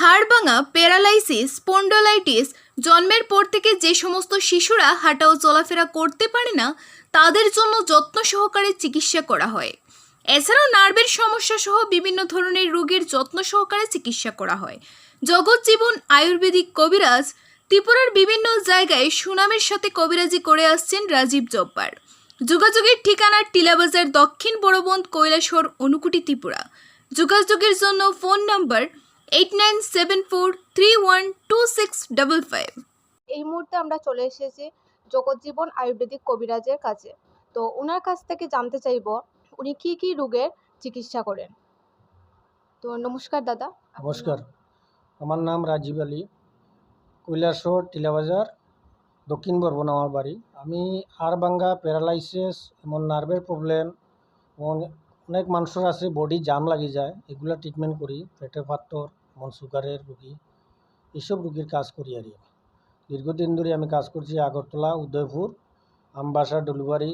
হাড়ভাঙা, paralysis, spondylitis, জন্মের পর থেকে যে সমস্ত শিশুরা হাঁটা ও চলাফেরা করতে পারে না, তাদের জন্য যত্ন সহকারে চিকিৎসা করা হয়। এছাড়াও নার্ভের সমস্যা সহ বিভিন্ন ধরনের রোগের যত্ন সহকারে চিকিৎসা করা হয়। জগৎজীবন আয়ুর্বেদিক কবিরাজ, ত্রিপুরার বিভিন্ন জায়গায় সুনামের সাথে কবিরাজি করে আসছেন রাজীব জব্বার। যোগাযোগের ঠিকানা টিলাবাজার দক্ষিণ বড়বন্ধ কৈলাসহর, অনুকুটি, ত্রিপুরা। যোগাযোগের জন্য phone number eight nine seven four three one two six double five এই মুহূর্তে আমরা চলে এসেছি জগৎজীবন আয়ুর্বেদিক কবিরাজের কাছে। তো ওনার কাছ থেকে জানতে চাইব উনি কি কি রোগের চিকিৎসা করেন? তো নমস্কার দাদা নমস্কার। আমার নাম রাজীব আলী কৈলাসহর টিলাবাজার দক্ষিণ বরবন আমার বাড়ি। আমি হাড়ভাঙ্গা প্যারালাইসিস এমন নার্ভের প্রবলেম এমন অনেক মানুষের আছে বডি জাম লাগি যায়, এগুলা ট্রিটমেন্ট করি, পেটের পাথর এমন সুগারের রুগী এইসব রুগীর কাজ করি আর। দীর্ঘদিন ধরে আমি কাজ করছি আগরতলা, উদয়পুর, আমবাসা ডেলিভারি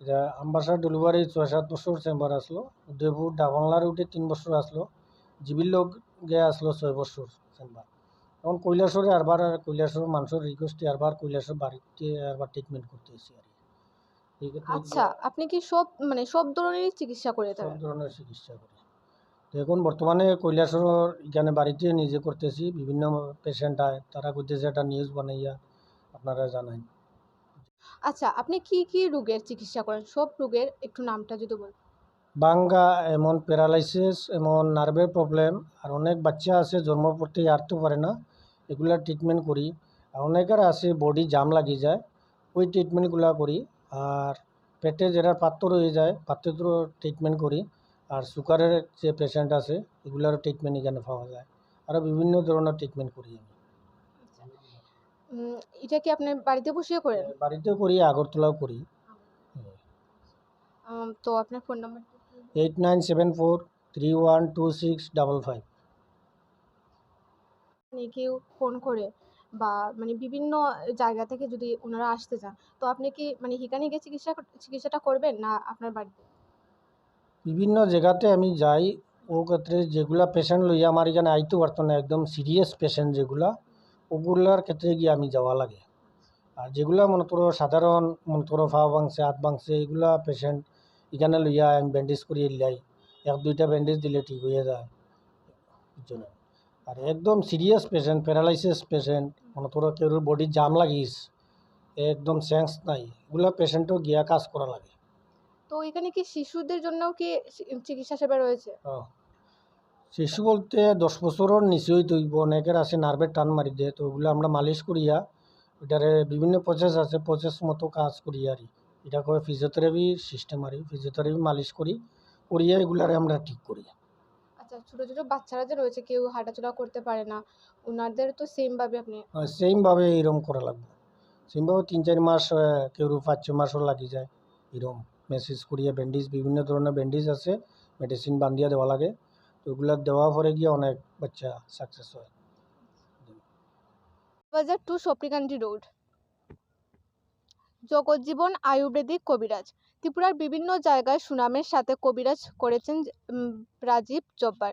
এটা আমবাসা ডেলিভারি ছয় সাত বছর চেম্বার আসলো, উদয়পুর ডাবংলার উঠে তিন বছর আসলো, জিবির লোক গে আসলো ছয় বছর চেম্বার এখন কৈলাসরে আরবার আর কৈলাসর মানুষের রিকোয়েস্টে আরবার কৈলাসর বাড়িতে আরবার ট্রিটমেন্ট করতে এসেছি আর আচ্ছা আপনি কি সব মানে সব ধরনেরই চিকিৎসা করে থাকেন? সব ধরনের চিকিৎসা করি। তো এখন বর্তমানে কৈলাসর এখানে বাড়িতে নিজে করতেছি বিভিন্ন পেশেন্ট আয় তারা করতেছে একটা নিউজ বানাইয়া আপনারা জানাই। আচ্ছা আপনি কি কি রোগের চিকিৎসা করেন? সব রোগের একটু নামটা যদি বলেন। বাঙ্গা এমন প্যারালাইসিস এমন নার্ভের প্রবলেম আর অনেক বাচ্চা আছে জন্মর পর থেকে হাঁটতে পারে না এগুলা ট্রিটমেন্ট করি। আর অনেকের আছে বডি জাম লাগি যায় ওই ট্রিটমেন্টগুলো করি। আর পেটে যেটা পাত্র হয়ে যায় পাত্রেরও ট্রিটমেন্ট করি। আর সুগারের যে পেশেন্ট আছে এগুলারও ট্রিটমেন্ট এখানে পাওয়া যায়। আরও বিভিন্ন ধরনের ট্রিটমেন্ট করি আমি। উম, এটা কি আপনি বাড়িতে বসিয়ে করেন? বাড়িতেও করি আগরতলাও করি। তো আপনার phone number eight nine seven four three one two six double five কেউ ফোন করে বা মানে বিভিন্ন জায়গা থেকে যদি ওনারা আসতে চান, তো আপনি কি মানে সেখানে গিয়ে চিকিৎসা চিকিৎসাটা করবেন না আপনার বাড়িতে? বিভিন্ন জায়গাতে আমি যাই, ও ক্ষেত্রে যেগুলা পেশেন্ট লইয়া আমার এখানে আইতে পারতো না একদম সিরিয়াস পেশেন্ট যেগুলা, ওগুলার ক্ষেত্রে গিয়ে আমি যাওয়া লাগে। আর যেগুলা মনে করো সাধারণ, মনে করো পা ভাঙছে, হাত ভাঙছে, এগুলা পেশেন্ট এখানে লইয়া আমি ব্যান্ডেজ করিয়ে লাই। এক দুইটা ব্যান্ডেজ দিলে ঠিক হয়ে যায়। বুঝছ আর একদম সিরিয়াস পেশেন্ট প্যারালাইসিস পেশেন্ট মনে করো কেউ বডি জাম লাগিস একদম সেন্স নাই এগুলা পেশেন্টও গিয়া কাজ করা লাগে। তো এখানে কি শিশুদের জন্যও কি চিকিৎসা সেবা রয়েছে। শিশু বলতে দশ বছরের নিচেই তৈব অনেকের আছে নার্ভের টান মারি দেয় তো ওগুলো আমরা মালিশ করিয়া এটারে বিভিন্ন প্রসেস আছে প্রসেস মতো কাজ করি আর এটা কয় ফিজিওথেরাপি সিস্টেম আর ফিজিওথেরাপি মালিশ করি করিয়া এগুলারে আমরা ঠিক করি। ছোট ছোট বাচ্চারা যে রয়েছে কেউ হাঁটাচলা করতে পারে না ওনাদের তো সেম ভাবে আপনি সেমভাবে এরম করা লাগবে। সেমভাবে তিন চার মাস কেউ পাঁচ ছ মাসও লাগি যায় এরম। মেসেজ করিয়া ব্যান্ডেজ বিভিন্ন ধরনের ব্যান্ডেজ আছে মেডিসিন বান্ধিয়া দেওয়া লাগে। তো ওগুলো দেওয়া পরে গিয়ে অনেক বাচ্চা সাকসেস হয়। বাজার টু সপ্রিকান্ডি রোড জগজ্জীবন আয়ুর্বেদিক কবিরাজ। ত্রিপুরার বিভিন্ন জায়গায় সুনামের সাথে কবিরাজ করেছেন রাজীব জব্বার।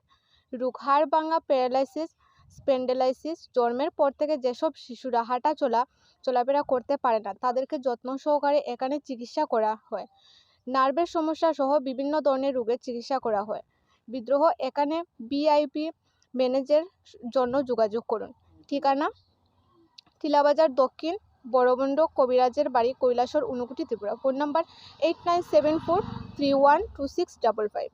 রোগ হাড় প্যারালাইসিস স্পেন্ডেলাইসিস জন্মের পর থেকে যেসব শিশুরা হাঁটা চলা, চলাফেরা করতে পারে না, তাদেরকে যত্ন সহকারে এখানে চিকিৎসা করা হয়। নার্ভের সমস্যা সহ বিভিন্ন ধরনের রোগের চিকিৎসা করা হয়। বিদ্রোহ এখানে বিআইপি ম্যানেজের জন্য যোগাযোগ করুন। ঠিকানা? টিলাবাজার দক্ষিণ বড়বন্ড কবিরাজের বাড়ি কৈলাসর Unakoti Tripura. Phone number eight nine seven four three one two six double five